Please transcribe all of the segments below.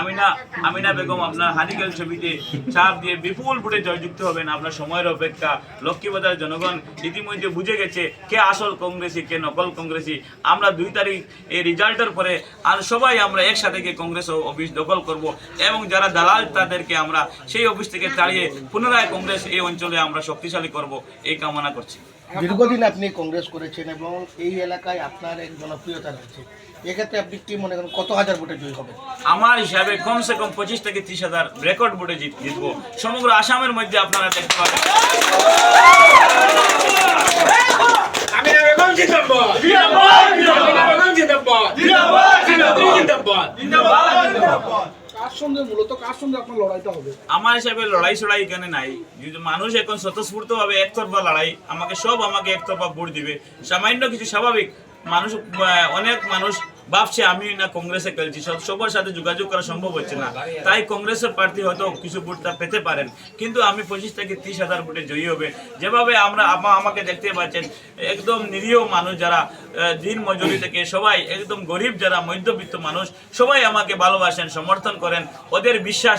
আমিনা আমিনা বেগম আপনার হানিকেল ছবিতে চাপ দিয়ে বিপুল ভোটে জয়যুক্ত হবেন আপনার সময়ের অপেক্ষা। লক্ষ্মীবাজার জনগণ ইতিমধ্যে বুঝে গেছে কে আসল কংগ্রেসি কে নকল কংগ্রেসি। আমরা দুই তারিখ এই রেজাল্টের পরে আর সবাই আমরা একসাথে গিয়ে কংগ্রেস অফিস দখল করব এবং যারা দালাল তাদেরকে আমরা সেই অফিস থেকে তাড়িয়ে পুনরায় কংগ্রেস এই অঞ্চলে আমরা শক্তিশালী করব এই কামনা করছি। দীর্ঘদিন আপনি কংগ্রেস করেছেন এবং এই এলাকায় আপনার এক জনপ্রিয়তা রয়েছে। এক্ষেত্রে আপনি কি মনে করেন কত হাজার ভোটে জয়ী হবে? আমার হিসাবে কমসে কম পঁচিশ থেকে ত্রিশ হাজার রেকর্ড বোর্ডে জিত জিতবো। সমগ্র আসামের মধ্যে আপনারা দেখতে পাবেন। আমার হিসাবে লড়াই ছড়াই এখানে নাই। যদি মানুষ এখন স্বতঃস্ফূর্ত ভাবে একতরফা লড়াই আমাকে সব আমাকে একতরফা ভোট দিবে। সামান্য কিছু স্বাভাবিক। মানুষ অনেক মানুষ ভাবছে আমি না কংগ্রেসে খেলছি। সব সবার সাথে যোগাযোগ করা সম্ভব হচ্ছে না। তাই কংগ্রেসের প্রার্থী হয়তো কিছু ভোটটা পেতে পারেন। কিন্তু আমি পঁচিশ থেকে তিরিশ হাজার ভোটে জয়ী হবে। যেভাবে আমরা আমাকে দেখতে পাচ্ছেন, একদম নিরীহ মানুষ যারা দিন মজুরি থেকে সবাই একদম গরিব যারা মধ্যবিত্ত মানুষ, সবাই আমাকে ভালোবাসেন, সমর্থন করেন। ওদের বিশ্বাস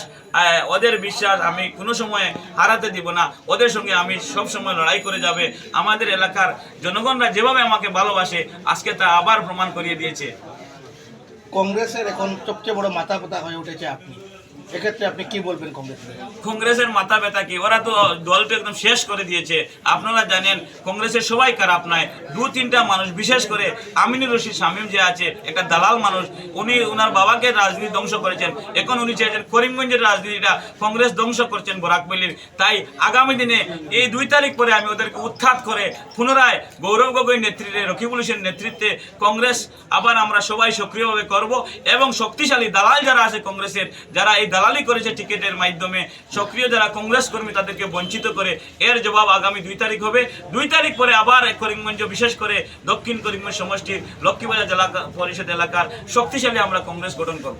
ওদের বিশ্বাস আমি কোনো সময় হারাতে দিব না। ওদের সঙ্গে আমি সব সময় লড়াই করে যাবে। আমাদের এলাকার জনগণরা যেভাবে আমাকে ভালোবাসে, আজকে তা আবার প্রমাণ করিয়ে দিয়েছে। কংগ্রেসের এখন সবচেয়ে বড় মাথা কথা হয়ে উঠেছে আপনি। এক্ষেত্রে আপনি কি বলবেন কংগ্রেসের? কংগ্রেসের মাথা ব্যথা কি? ওরা তো দলটা একদম শেষ করে দিয়েছে। আপনারা জানেন, কংগ্রেসের সবাই খারাপ নয়। দু, তিনটা মানুষ, বিশেষ করে আমিনুর রশিদ শামীম যে আছে, একটা দালাল মানুষ, উনি ওনার বাবাকে রাজনীতি ধ্বংস করেছেন। এখন উনি চেয়েছেন করিমগঞ্জের রাজনীতিটা কংগ্রেস ধ্বংস করছেন বরাকবলির তাই আগামী দিনে এই দুই তারিখ পরে আমি ওদেরকে উৎখাত করে পুনরায় গৌরব গগৈ নেতৃত্বে রকিবুল হোসেন নেতৃত্বে কংগ্রেস আবার আমরা সবাই সক্রিয়ভাবে করব এবং শক্তিশালী দালাল যারা আছে কংগ্রেসের, যারা এই দালালি করেছে টিকিটের মাধ্যমে। সক্রিয় যারা কংগ্রেস কর্মী তাদেরকে বঞ্চিত করে, এর জবাব আগামী দুই তারিখ হবে। দুই তারিখ পরে আবার করিমগঞ্জ, বিশেষ করে দক্ষিণ করিমগঞ্জ সমষ্টির লক্ষ্মীবাজার জেলা পরিষদ এলাকার শক্তিশালী আমরা কংগ্রেস গঠন করব।